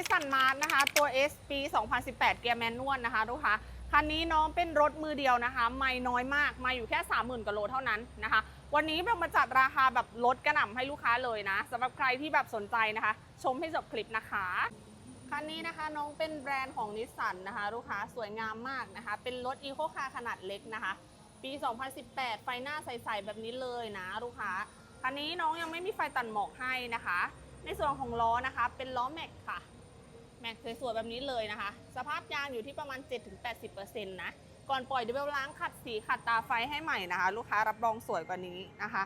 นิสสันมาร์นะคะ ตัว S ปี 2018 เกียร์แมนนวลนะคะลูกค้าคันนี้น้องเป็นรถมือเดียวนะคะ ไม่น้อยมาก มาอยู่แค่ 30,000กว่าโลเท่านั้นนะคะ วันนี้เรามาจัดราคาแบบลดกระหน่ำให้ลูกค้าเลยนะสำหรับใครที่แบบสนใจนะคะ ชมให้จบคลิปนะคะ คันนี้นะคะน้องเป็นแบรนด์ของนิสสันนะคะ ลูกค้าสวยงามมากนะคะ เป็นรถอีโคคาร์ขนาดเล็กนะคะ ปี 2018 ไฟหน้าใสๆแบบนี้เลยนะลูกค้า คันนี้น้องยังไม่มีไฟตัดหมอกให้นะคะ ในส่วนของล้อนะคะ เป็นล้อแม็กค่ะ แม็กสวยๆแบบนี้เลยนะคะ สภาพยางอยู่ที่ประมาณ 7-80%นะก่อนปล่อยเดี๋ยวเบลล้างขัดสีขัดตาไฟให้ใหม่นะคะ ลูกค้ารับรองสวยกว่านี้นะคะ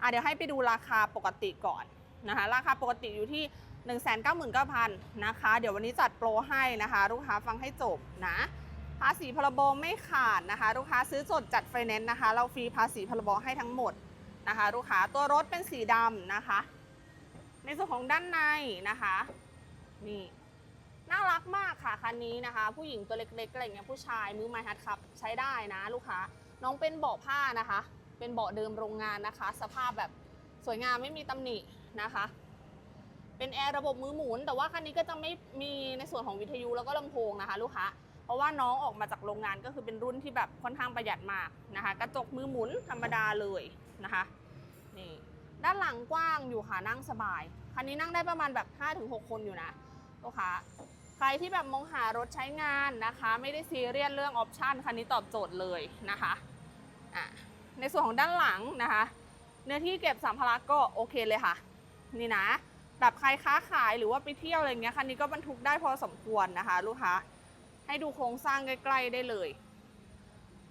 อะเดี๋ยวให้ไปดูราคาปกติก่อนนะคะ ราคาปกติอยู่ที่ 199,000นะคะ เดี๋ยววันนี้จัดโปรให้นะคะ ลูกค้าฟังให้จบนะภาษีพรบไม่ขาดนะคะ ลูกค้าซื้อสดจัดไฟแนนซ์นะคะ เราฟรีภาษีพรบให้ทั้งหมดนะคะ ลูกค้าตัวรถเป็นสีดำนะคะ ในส่วนของด้านในนะคะ นี่ น่ารักมากค่ะคันนี้นะคะ ผู้หญิงตัวเล็กๆอะไรเงี้ยผู้ชายมือไม้ฮัดขับใช้ได้นะลูกค้าน้องเป็นเบาะผ้านะคะ เป็นเบาะเดิมโรงงานนะคะ สภาพแบบสวยงามไม่มีตำหนินะคะ เป็นแอร์ระบบมือหมุน แต่ว่าคันนี้ก็จะไม่มีในส่วนของวิทยุแล้วก็ลำโพงนะคะ ลูกค้าเพราะว่าน้องออกมาจากโรงงานก็คือเป็นรุ่นที่แบบค่อนข้างประหยัดมากนะคะ กระจกมือหมุนธรรมดาเลยนะคะนี่ด้านหลังกว้างอยู่ค่ะนั่งสบาย คันนี้นั่งได้ประมาณแบบ5-6 คนอยู่นะลูกค้า ใครที่แบบมองหารถใช้งานนะคะ ไม่ได้ซีเรียสเรื่องออปชันคันนี้ตอบโจทย์เลยนะคะะในส่วนของด้านหลังนะคะ เนื้อที่เก็บสัมภาระก็โอเคเลยค่ะ นี่นะ แบบใครค้าขายหรือว่าไปเที่ยวอะไรเงี้ยคันนี้ก็บรรทุกได้พอสมควรนะคะ ลูกค้าให้ดูโครงสร้างใกล้ๆได้เลย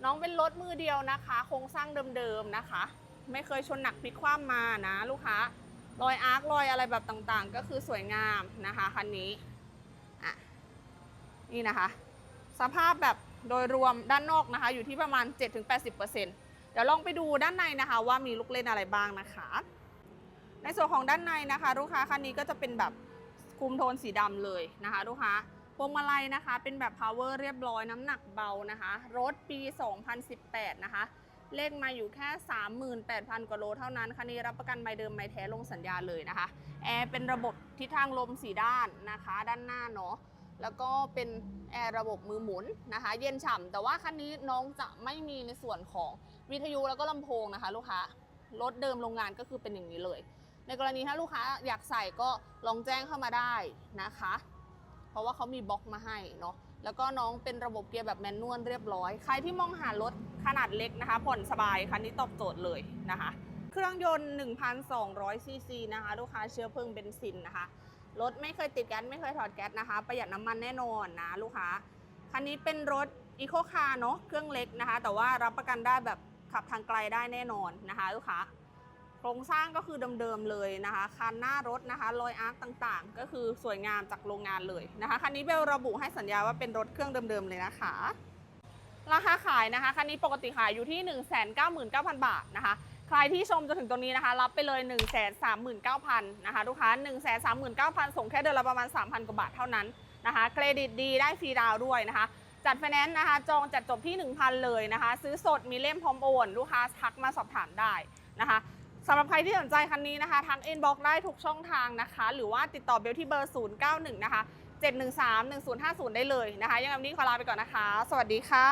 น้องเป็นรถมือเดียวนะคะ โครงสร้างเดิมๆนะคะ ไม่เคยชนหนักพลิกคว่ำมานะ ลูกค้ารอยอาร์ครอยอะไรแบบต่างๆ ก็คือสวยงามนะคะคันนี้ นี่นะคะ สภาพแบบโดยรวมด้านนอกนะคะ อยู่ที่ประมาณ 7-80%เดี๋ยวลองไปดูด้านในนะคะ ว่ามีลูกเล่นอะไรบ้างนะคะ ในส่วนของด้านในนะคะ ลูกค้าคันนี้ก็จะเป็นแบบคุมโทนสีดำเลยนะคะลูกค้าพวงมาลัยนะคะ เป็นแบบ power เรียบร้อยน้ำหนักเบานะคะ รถปี 2018 นะคะ เลขมาอยู่แค่ 38,000 กว่าโลเท่านั้น คันนี้รับประกันใบเดิมใบแท้ลงสัญญาเลยนะคะ แอร์เป็นระบบทิศทางลมสีด้านนะคะ ด้านหน้าเนาะ แล้วก็เป็นแอร์ระบบมือหมุนนะคะ เย็นฉ่ำแต่ว่าคันนี้น้องจะไม่มีในส่วนของวิทยุแล้วก็ลำโพงนะคะ ลูกค้ารถเดิมโรงงานก็คือเป็นอย่างนี้เลย ในกรณีถ้าลูกค้าอยากใส่ก็ลองแจ้งเข้ามาได้นะคะ เพราะว่าเขามีบล็อกมาให้เนาะแล้วก็น้องเป็นระบบเกียร์แบบแมนนวลเรียบร้อย ใครที่มองหารถขนาดเล็กนะคะ ผ่อนสบายคันนี้ตอบโจทย์เลยนะคะ เครื่องยนต์ 1,200ซีซีนะคะ ลูกค้าเชื้อเพลิงเบนซินนะคะ รถไม่เคยติดแก๊สไม่เคยถอดแก๊สนะคะ ประหยัดน้ำมันแน่นอนนะลูกค้า คันนี้เป็นรถอีโคคาร์เนาะเครื่องเล็กนะคะ แต่ว่ารับประกันได้แบบขับทางไกลได้แน่นอนนะคะ ลูกค้า โครงสร้างก็คือเดิมๆเลยนะคะ คันหน้ารถนะคะรอยอาร์คต่างๆ ก็คือสวยงามจากโรงงานเลยนะคะ คันนี้เบลระบุให้สัญญาว่าเป็นรถเครื่องเดิมๆเลยนะคะ ราคาขายนะคะ คันนี้ปกติขายอยู่ที่ 199,000 บาทนะคะ ใครที่ชมจนถึงตรงนี้นะคะ รับไปเลย 1 3 9 0 0 0นะคะลูกค้า 1 3 9 0 0 0ส่งแค่เดือนละประมาณ 3,000 กว่าบาทเท่านั้นนะคะ เครดิตดีได้ฟรีดาวด้วยนะคะ จัดไฟแนนซ์นะคะ จองจัดจบที่ 1,000 เลยนะคะ ซื้อสดมีเล่มพร้อมโอน ลูกค้าทักมาสอบถามได้นะคะสำหรับใครที่สนใจคันนี้นะคะทักอินบ็อกได้ทุกช่องทางนะคะ หรือว่าติดต่อเบลที่เบอร์ 091 นะคะ 713 1050 ได้เลยนะคะ ยังไงวันนี้ขอลาไปก่อนนะคะ สวัสดีค่ะ